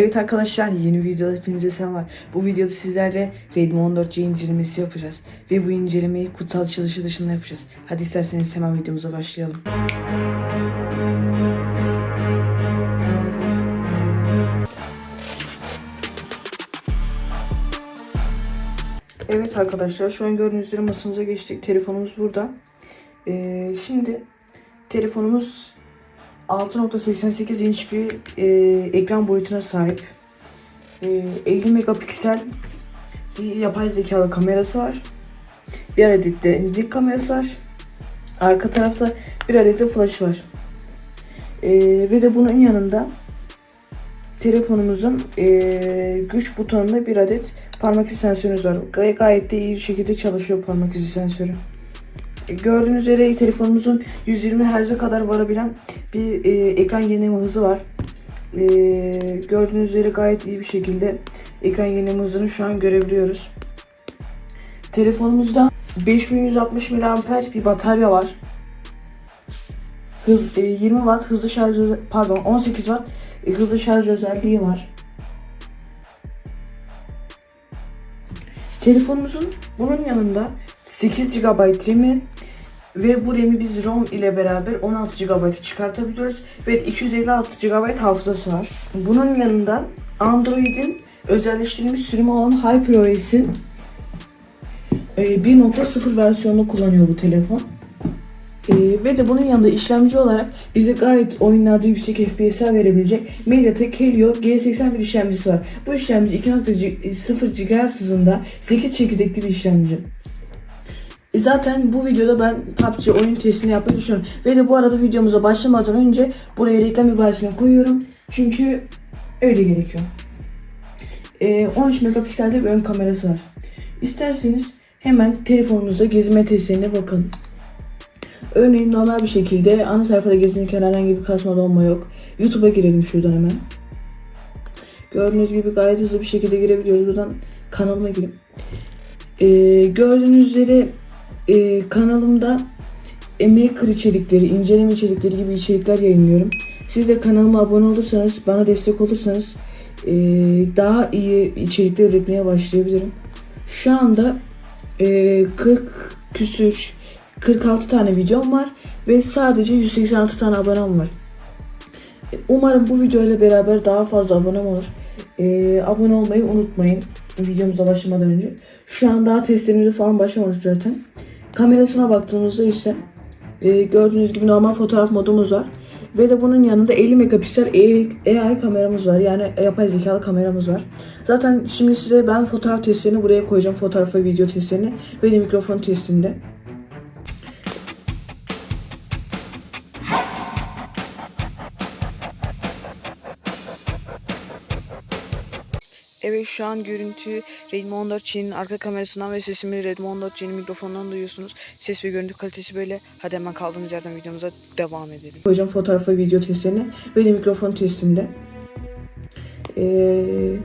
Evet arkadaşlar yeni videoda hepinize selamlar. Bu videoda sizlerle Redmi 14C incelemesi yapacağız. Ve bu incelemeyi kutsal çalışı dışında yapacağız. Hadi isterseniz hemen videomuza başlayalım. Evet arkadaşlar şu an gördüğünüz üzere masamıza geçtik. Telefonumuz burada. Ee, şimdi telefonumuz 6.88 inç bir e, ekran boyutuna sahip. E, 50 megapiksel bir yapay zekalı kamerası var. Bir adet de dik kamerası var. Arka tarafta bir adet de flash var. E, ve de bunun yanında telefonumuzun e, güç butonunda bir adet parmak izi sensörümüz var. Gay- gayet de iyi bir şekilde çalışıyor parmak izi sensörü. Gördüğünüz üzere telefonumuzun 120 Hz'e kadar varabilen bir e, ekran yenileme hızı var. E, gördüğünüz üzere gayet iyi bir şekilde ekran yenileme hızını şu an görebiliyoruz. Telefonumuzda 5160 mAh bir batarya var. Hız, e, 20 Watt hızlı şarj pardon 18 Watt e, hızlı şarj özelliği var. Telefonumuzun bunun yanında 8 GB RAM'i ve bu RAM'i biz ROM ile beraber 16 GB'a çıkartabiliyoruz ve 256 GB hafızası var. Bunun yanında Android'in özelleştirilmiş sürümü olan HyperOS'in e, 1.0 versiyonunu kullanıyor bu telefon. E, ve de bunun yanında işlemci olarak bize gayet oyunlarda yüksek FPS'ler verebilecek MediaTek Helio G81 işlemcisi var. Bu işlemci 2.0 GHz hızında 8 çekirdekli bir işlemci. E Zaten bu videoda ben PUBG oyun testini yapmayı düşünüyorum. Ve de bu arada videomuza başlamadan önce buraya reklam ibaresini koyuyorum. Çünkü öyle gerekiyor. E, 13 megapikselde bir ön kamerası var. İsterseniz hemen telefonunuzda gezme testlerine bakın. Örneğin normal bir şekilde ana sayfada gezinirken herhangi bir kasma donma yok. YouTube'a girelim şuradan hemen. Gördüğünüz gibi gayet hızlı bir şekilde girebiliyoruz. Buradan kanalıma gireyim. Ee, gördüğünüz üzere e, kanalımda e, maker içerikleri, inceleme içerikleri gibi içerikler yayınlıyorum. Siz de kanalıma abone olursanız, bana destek olursanız e, daha iyi içerikler üretmeye başlayabilirim. Şu anda e, 40 küsür 46 tane videom var ve sadece 186 tane abonem var. Umarım bu video ile beraber daha fazla abonem olur. E, abone olmayı unutmayın videomuza başlamadan önce. Şu an daha testlerimize falan başlamadık zaten. Kamerasına baktığımızda ise e, gördüğünüz gibi normal fotoğraf modumuz var. Ve de bunun yanında 50 megapiksel AI, kameramız var. Yani yapay zekalı kameramız var. Zaten şimdi size ben fotoğraf testlerini buraya koyacağım. Fotoğraf ve video testlerini ve de mikrofon testinde. Şu an görüntü Redmi 14C'nin arka kamerasından ve sesimi Redmi 14C'nin mikrofonundan duyuyorsunuz. Ses ve görüntü kalitesi böyle. Hadi hemen kaldığımız yerden videomuza devam edelim. Hocam fotoğraf ve video testlerini ve de mikrofon testinde. Ee,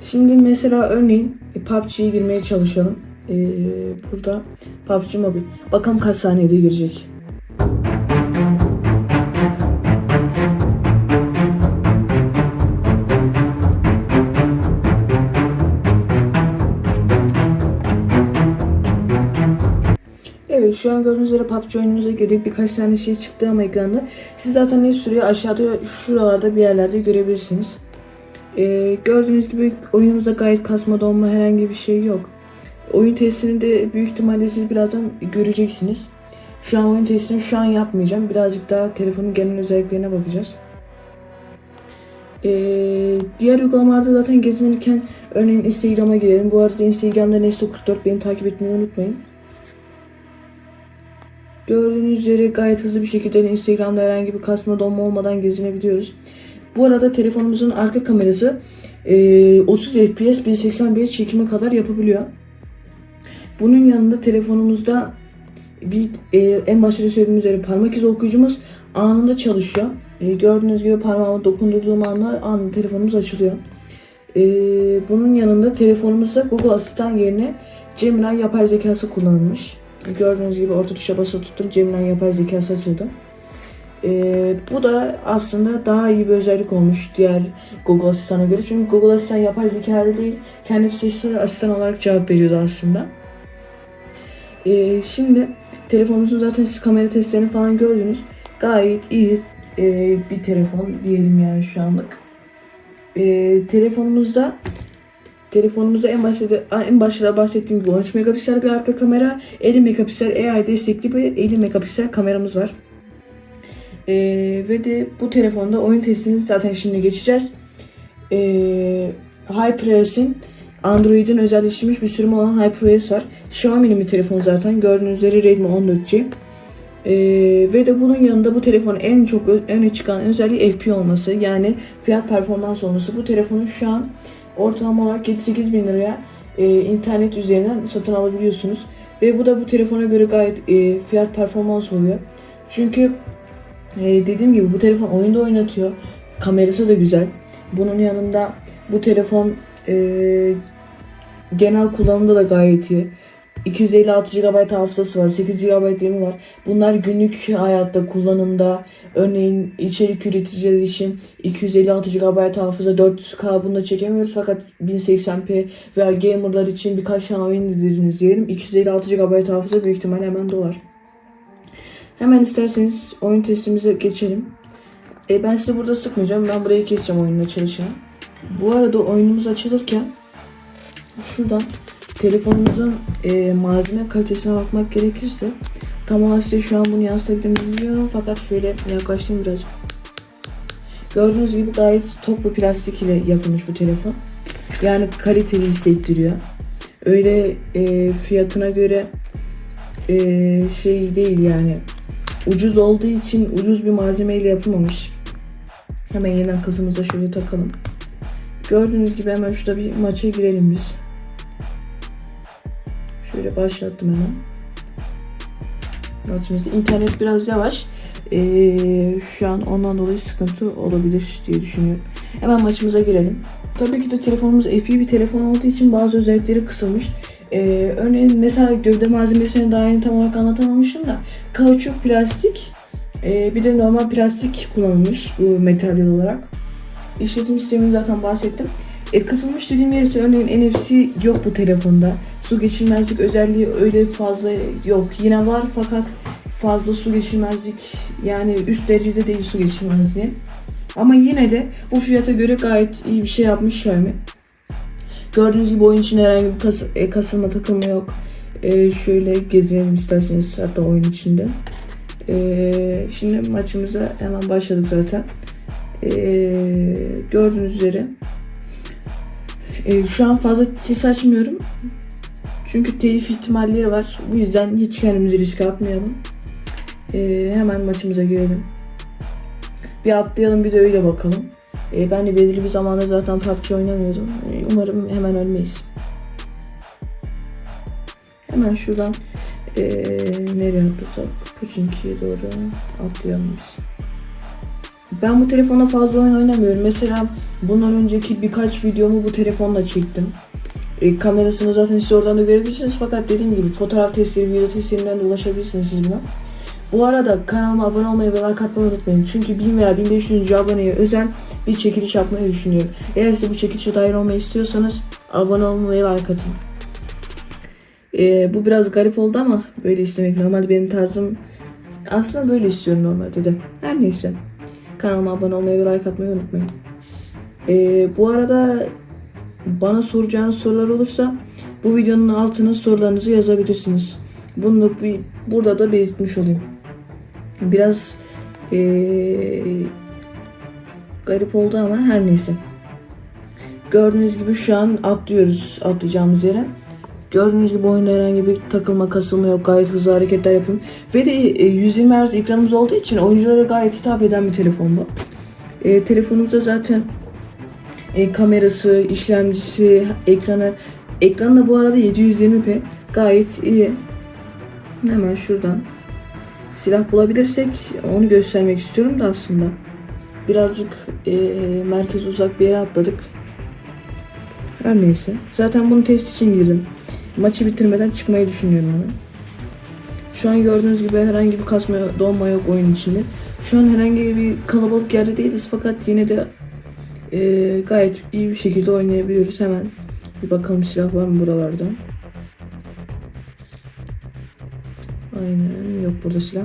şimdi mesela örneğin PUBG'ye girmeye çalışalım. Ee, burada PUBG Mobile. Bakalım kaç saniyede girecek. Şu an gördüğünüz üzere PUBG oyununuza girdik. Birkaç tane şey çıktı ama ekranda. Siz zaten ne sürüyor aşağıda şuralarda bir yerlerde görebilirsiniz. Ee, gördüğünüz gibi oyunumuzda gayet kasma donma herhangi bir şey yok. Oyun testini de büyük ihtimalle siz birazdan göreceksiniz. Şu an oyun testini şu an yapmayacağım. Birazcık daha telefonun genel özelliklerine bakacağız. Ee, diğer uygulamalarda zaten gezinirken örneğin Instagram'a girelim. Bu arada Instagram'da Nesto44 beni takip etmeyi unutmayın. Gördüğünüz üzere gayet hızlı bir şekilde Instagram'da herhangi bir kasma donma olmadan gezinebiliyoruz. Bu arada telefonumuzun arka kamerası e, 30 fps 1080p çekime kadar yapabiliyor. Bunun yanında telefonumuzda bir e, en başta söylediğim üzere parmak izi okuyucumuz anında çalışıyor. E, gördüğünüz gibi parmağıma dokundurduğum anda anında telefonumuz açılıyor. E, bunun yanında telefonumuzda Google Asistan yerine Gemini yapay zekası kullanılmış. Gördüğünüz gibi orta tuşa basılı tuttum. Gemini yapay zekası açıldı. Ee, bu da aslında daha iyi bir özellik olmuş diğer Google Asistan'a göre. Çünkü Google Asistan yapay zekalı değil. Kendi sesli asistan olarak cevap veriyordu aslında. Ee, şimdi telefonumuzun zaten siz kamera testlerini falan gördünüz. Gayet iyi e, bir telefon diyelim yani şu anlık. Ee, telefonumuzda telefonumuzda en başta en başta bahsettiğim gibi 13 megapiksel bir arka kamera, 50 megapiksel AI destekli bir 50 megapiksel kameramız var. Ee, ve de bu telefonda oyun testini zaten şimdi geçeceğiz. Ee, HyperOS'in Android'in özelleştirilmiş bir sürümü olan HyperOS var. Xiaomi'nin bir telefon zaten. Gördüğünüz üzere Redmi 14C. Ee, ve de bunun yanında bu telefonun en çok öne çıkan özelliği FP olması. Yani fiyat performans olması. Bu telefonun şu an ortalama olarak 7-8 bin liraya e, internet üzerinden satın alabiliyorsunuz. Ve bu da bu telefona göre gayet e, fiyat performans oluyor. Çünkü ee, dediğim gibi bu telefon oyunda oynatıyor. Kamerası da güzel. Bunun yanında bu telefon e, genel kullanımda da gayet iyi. 256 GB hafızası var, 8 GB RAM'i var. Bunlar günlük hayatta kullanımda örneğin içerik üreticileri için 256 GB hafıza 4K bunda çekemiyoruz fakat 1080p veya gamerlar için birkaç tane oyun indiriniz diyelim 256 GB hafıza büyük ihtimalle hemen dolar. Hemen isterseniz oyun testimize geçelim. E, ben sizi burada sıkmayacağım. Ben burayı keseceğim oyunla çalışan. Bu arada oyunumuz açılırken şuradan telefonumuzun e, malzeme kalitesine bakmak gerekirse tam olarak size şu an bunu yansıtabildiğimi bilmiyorum fakat şöyle yaklaştım biraz. Gördüğünüz gibi gayet tok bir plastik ile yapılmış bu telefon. Yani kaliteli hissettiriyor. Öyle e, fiyatına göre e, şey değil yani ucuz olduğu için ucuz bir malzemeyle yapılmamış. Hemen yeniden kılıfımıza şöyle takalım. Gördüğünüz gibi hemen şurada bir maça girelim biz. Şöyle başlattım hemen. Maçımızda internet biraz yavaş. Ee, şu an ondan dolayı sıkıntı olabilir diye düşünüyorum. Hemen maçımıza girelim. Tabii ki de telefonumuz FE bir telefon olduğu için bazı özellikleri kısılmış. Ee, örneğin mesela gövde malzemesini daha yeni tam olarak anlatamamıştım da kauçuk plastik e, bir de normal plastik kullanılmış bu materyal olarak. İşletim sistemini zaten bahsettim. E, kısılmış dediğim yer ise örneğin NFC yok bu telefonda. Su geçirmezlik özelliği öyle fazla yok. Yine var fakat fazla su geçirmezlik yani üst derecede değil su geçirmezliği. Ama yine de bu fiyata göre gayet iyi bir şey yapmış Xiaomi. Gördüğünüz gibi oyun için herhangi bir kas, e, kasılma takılma yok. E, şöyle gezelim isterseniz hatta oyun içinde. E, şimdi maçımıza hemen başladık zaten. E, gördüğünüz üzere. E, şu an fazla ses açmıyorum. Çünkü telif ihtimalleri var. Bu yüzden hiç kendimizi riske atmayalım. E, hemen maçımıza girelim. Bir atlayalım bir de öyle bakalım. E, ben de belirli bir zamanda zaten PUBG oynamıyordum. E, umarım hemen ölmeyiz. Hemen şuradan e, nereye atlasak? Puçinki'ye doğru atlayalım biz. Ben bu telefona fazla oyun oynamıyorum. Mesela bundan önceki birkaç videomu bu telefonla çektim. E, kamerasını zaten siz oradan da görebilirsiniz. Fakat dediğim gibi fotoğraf testleri, video testlerinden de ulaşabilirsiniz siz buna. Bu arada kanalıma abone olmayı ve like atmayı unutmayın. Çünkü 1000 veya 1500. aboneye özel bir çekiliş yapmayı düşünüyorum. Eğer siz bu çekilişe dahil olmayı istiyorsanız abone olmayı like atın. Ee, bu biraz garip oldu ama böyle istemek normalde benim tarzım aslında böyle istiyorum normalde de. Her neyse. Kanalıma abone olmayı ve like atmayı unutmayın. Ee, bu arada bana soracağınız sorular olursa bu videonun altına sorularınızı yazabilirsiniz. Bunu da bir, burada da belirtmiş olayım. Biraz ee, garip oldu ama her neyse. Gördüğünüz gibi şu an atlıyoruz atlayacağımız yere. Gördüğünüz gibi oyunda herhangi bir takılma kasılma yok. Gayet hızlı hareketler yapıyorum. Ve de e, 120 Hz ekranımız olduğu için oyunculara gayet hitap eden bir telefon bu. E, telefonumuzda zaten e, kamerası, işlemcisi, ekranı. Da bu arada 720p. Gayet iyi. Hemen şuradan silah bulabilirsek onu göstermek istiyorum da aslında. Birazcık e, merkez uzak bir yere atladık. Her neyse. Zaten bunu test için girdim. Maçı bitirmeden çıkmayı düşünüyorum hemen. Şu an gördüğünüz gibi herhangi bir kasma donma yok oyun içinde. Şu an herhangi bir kalabalık yerde değiliz fakat yine de e, gayet iyi bir şekilde oynayabiliyoruz. Hemen bir bakalım silah var mı buralarda. Aynen yok burada silah.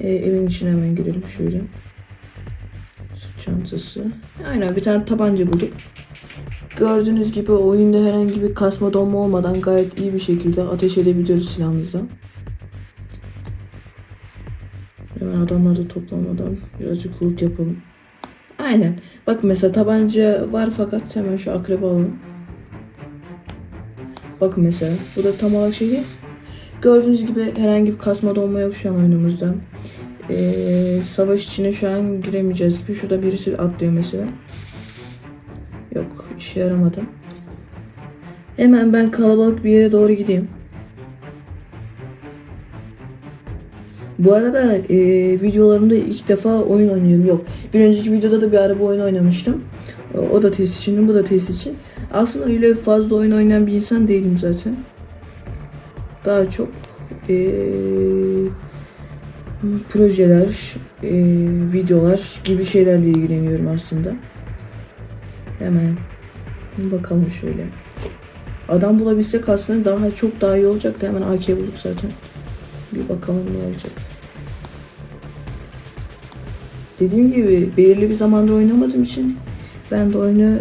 E, evin içine hemen girelim şöyle. Çantası. Aynen bir tane tabanca bulduk. Gördüğünüz gibi oyunda herhangi bir kasma donma olmadan gayet iyi bir şekilde ateş edebiliyoruz silahımızla. Hemen adamları toplamadan birazcık loot yapalım. Aynen. Bak mesela tabanca var fakat hemen şu akrebi alalım. Bakın mesela. Bu da tam olarak şey değil. Gördüğünüz gibi herhangi bir kasma donma yok şu an oyunumuzda. Ee, savaş içine şu an giremeyeceğiz gibi. Şurada birisi atlıyor mesela. Yok işe yaramadı. Hemen ben kalabalık bir yere doğru gideyim. Bu arada e, videolarımda ilk defa oyun oynuyorum. Yok. Bir önceki videoda da bir araba oyun oynamıştım. O, da test için, bu da test için. Aslında öyle fazla oyun oynayan bir insan değilim zaten. Daha çok e, projeler, e, videolar gibi şeylerle ilgileniyorum aslında. Hemen bakalım şöyle. Adam bulabilsek aslında daha çok daha iyi olacaktı. Hemen AK bulduk zaten. Bir bakalım ne olacak. Dediğim gibi belirli bir zamanda oynamadığım için ben de oyunu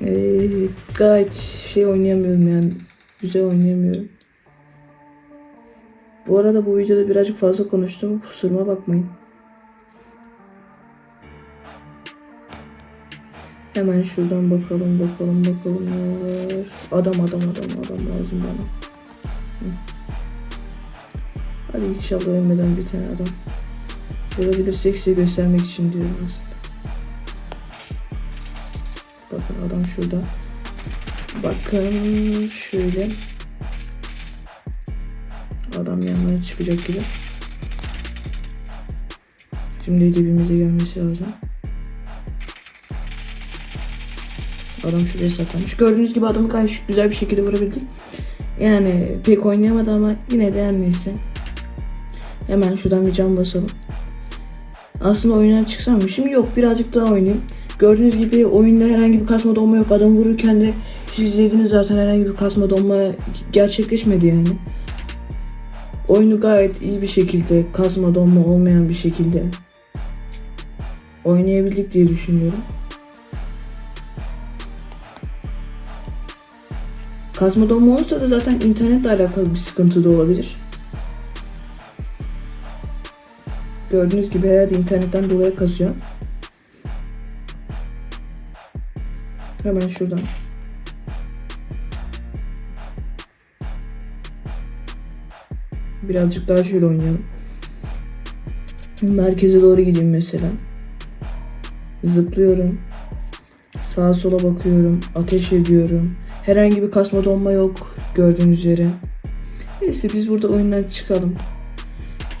e, gayet şey oynayamıyorum yani. Güzel oynayamıyorum. Bu arada bu videoda birazcık fazla konuştum. Kusuruma bakmayın. Hemen şuradan bakalım bakalım bakalım. Adam adam adam adam lazım bana. Hadi inşallah ölmeden bir tane adam. Bulabilirsek size göstermek için diyorum aslında. Bakın adam şurada. Bakın şöyle. Adam yanına çıkacak gibi. Şimdi dibimize gelmesi lazım. Adam şuraya saklamış. Gördüğünüz gibi adamı gayet güzel bir şekilde vurabildik. Yani pek oynayamadı ama yine de her neyse. Hemen şuradan bir can basalım. Aslında oyundan çıksam mı? Şimdi yok birazcık daha oynayayım. Gördüğünüz gibi oyunda herhangi bir kasma donma yok. Adam vururken de siz izlediniz zaten herhangi bir kasma donma gerçekleşmedi yani. Oyunu gayet iyi bir şekilde kasma donma olmayan bir şekilde oynayabildik diye düşünüyorum. Kasma donma olursa da zaten internetle alakalı bir sıkıntı da olabilir. Gördüğünüz gibi herhalde internetten dolayı kasıyor. Hemen şuradan. Birazcık daha şöyle oynayalım. Merkeze doğru gideyim mesela. Zıplıyorum. Sağa sola bakıyorum. Ateş ediyorum. Herhangi bir kasma donma yok gördüğünüz üzere. Neyse biz burada oyundan çıkalım.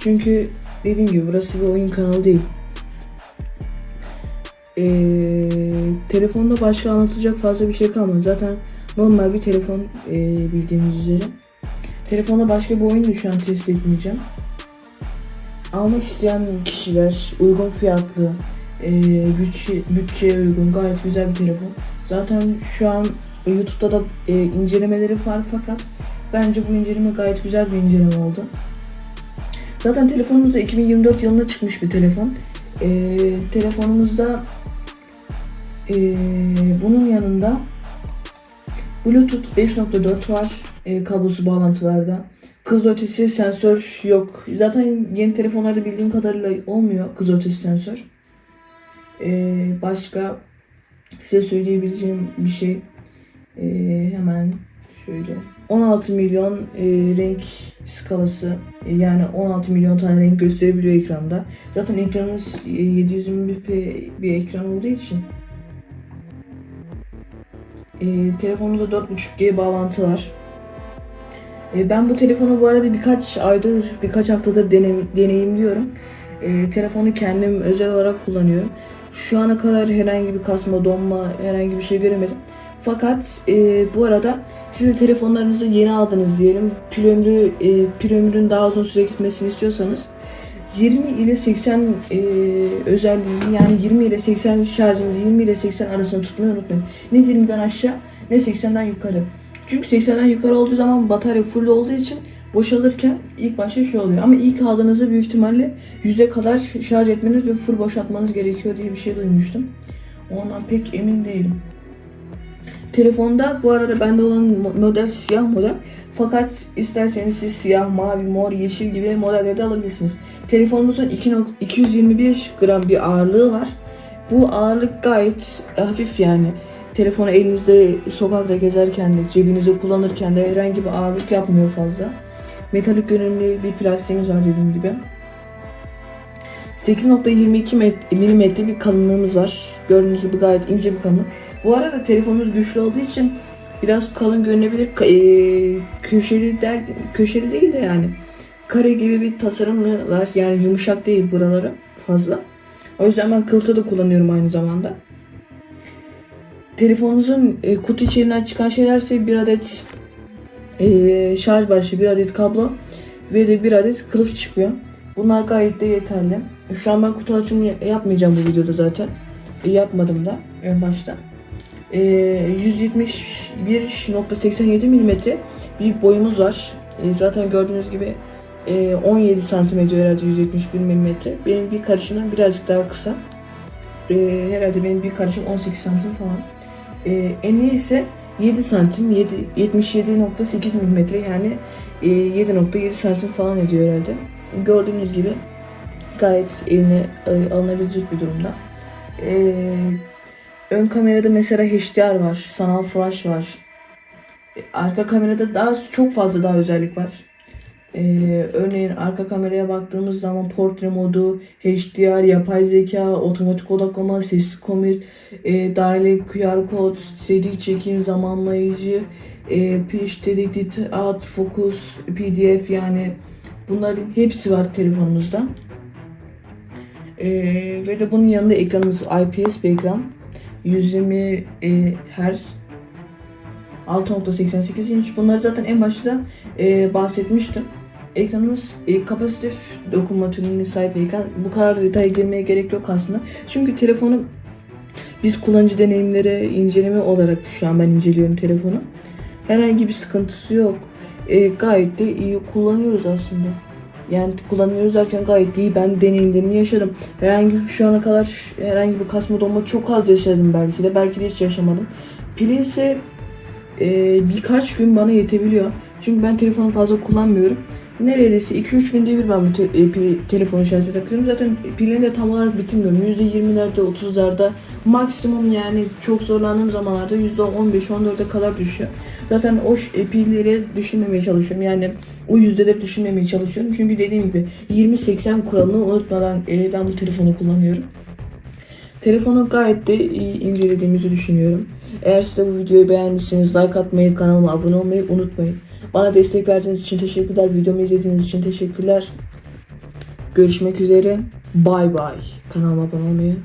Çünkü dediğim gibi burası bir oyun kanalı değil. Ee, telefonda başka anlatacak fazla bir şey kalmadı. Zaten normal bir telefon e, bildiğiniz üzere. Telefonda başka bir oyun da şu an test etmeyeceğim. Almak isteyen kişiler uygun fiyatlı, e, bütçe, bütçeye uygun gayet güzel bir telefon. Zaten şu an YouTube'da da e, incelemeleri var fakat bence bu inceleme gayet güzel bir inceleme oldu. Zaten telefonumuz da 2024 yılında çıkmış bir telefon. E, telefonumuzda e, bunun yanında Bluetooth 5.4 var e, kablosu bağlantılarda. Kız ötesi sensör yok. Zaten yeni telefonlarda bildiğim kadarıyla olmuyor kız ötesi sensör. E, başka size söyleyebileceğim bir şey e, hemen şöyle 16 milyon e, renk skalası e, yani 16 milyon tane renk gösterebiliyor ekranda. Zaten ekranımız e, 720p bir ekran olduğu için e, telefonumuzda 4.5G bağlantı var. E, ben bu telefonu bu arada birkaç aydır, birkaç haftadır denem, deneyimliyorum. E, telefonu kendim özel olarak kullanıyorum. Şu ana kadar herhangi bir kasma, donma, herhangi bir şey göremedim. Fakat e, bu arada siz de telefonlarınızı yeni aldınız diyelim. Pil ömrü, e, pil ömrünün daha uzun süre gitmesini istiyorsanız 20 ile 80 e, özelliğini yani 20 ile 80 şarjınızı 20 ile 80 arasında tutmayı unutmayın. Ne 20'den aşağı ne 80'den yukarı. Çünkü 80'den yukarı olduğu zaman batarya full olduğu için boşalırken ilk başta şey oluyor. Ama ilk aldığınızda büyük ihtimalle 100'e kadar şarj etmeniz ve full boşaltmanız gerekiyor diye bir şey duymuştum. Ondan pek emin değilim. Telefonda bu arada bende olan mo- model siyah model. Fakat isterseniz siz siyah, mavi, mor, yeşil gibi modelleri de alabilirsiniz. Telefonumuzun 2 nok- 225 gram bir ağırlığı var. Bu ağırlık gayet hafif yani. Telefonu elinizde sokakta gezerken de cebinizde kullanırken de herhangi bir ağırlık yapmıyor fazla. Metalik görünümlü bir plastiğimiz var dediğim gibi. 8.22 met- milimetre bir kalınlığımız var. Gördüğünüz gibi gayet ince bir kalınlık. Bu arada telefonumuz güçlü olduğu için biraz kalın görünebilir. Eee, köşeli der köşeli değil de yani kare gibi bir tasarımı var. Yani yumuşak değil buraları fazla. O yüzden ben kılıfta da kullanıyorum aynı zamanda. Telefonunuzun e, kutu içerisinden çıkan şeylerse bir adet e, şarj barışı, bir adet kablo ve de bir adet kılıf çıkıyor. Bunlar gayet de yeterli. Şu an ben kutu açımı ya- yapmayacağım bu videoda zaten. E, yapmadım da en başta. E, 171.87 mm bir boyumuz var. E, zaten gördüğünüz gibi e, 17 santim ediyor herhalde 171 mm. Benim bir karışımdan birazcık daha kısa. E, herhalde benim bir karışım 18 santim falan. E, eni ise 7 santim, 7, 77.8 mm yani e, 7.7 santim falan ediyor herhalde. Gördüğünüz gibi gayet eline e, alınabilecek bir durumda. E, ön kamerada mesela HDR var, sanal flash var. Arka kamerada daha çok fazla daha özellik var. Ee, örneğin arka kameraya baktığımız zaman portre modu, HDR, yapay zeka, otomatik odaklama, sesli komut, e, dahili QR kod, seri çekim, zamanlayıcı, e, pitch, dedicted, out, focus, PDF yani bunların hepsi var telefonumuzda. E, ve de bunun yanında ekranımız IPS bir ekran. 120 e, Hz 6.88 inç. Bunları zaten en başta e, bahsetmiştim. Ekranımız e, kapasitif dokunma türüne sahip ekran. Bu kadar detaya girmeye gerek yok aslında. Çünkü telefonu biz kullanıcı deneyimlere inceleme olarak şu an ben inceliyorum telefonu. Herhangi bir sıkıntısı yok. E, gayet de iyi kullanıyoruz aslında. Yani kullanıyoruz derken gayet iyi. Ben deneyimlerimi yaşadım. Herhangi şu ana kadar herhangi bir kasma donma çok az yaşadım belki de. Belki de hiç yaşamadım. Pili ise e, birkaç gün bana yetebiliyor. Çünkü ben telefonu fazla kullanmıyorum. Neredeyse 2-3 günde bir ben bu te- e, pil- telefonu şarja takıyorum. Zaten pilini de tam olarak bitirmiyorum. %20'lerde 30'larda maksimum yani çok zorlandığım zamanlarda %15-14'e kadar düşüyor. Zaten o e, pilleri düşünmemeye çalışıyorum. Yani o yüzdeleri düşünmemeye çalışıyorum. Çünkü dediğim gibi 20-80 kuralını unutmadan e, ben bu telefonu kullanıyorum. Telefonu gayet de iyi incelediğimizi düşünüyorum. Eğer siz de bu videoyu beğendiyseniz like atmayı, kanalıma abone olmayı unutmayın. Bana destek verdiğiniz için teşekkürler. Videomu izlediğiniz için teşekkürler. Görüşmek üzere. Bay bay. Kanalıma abone olmayı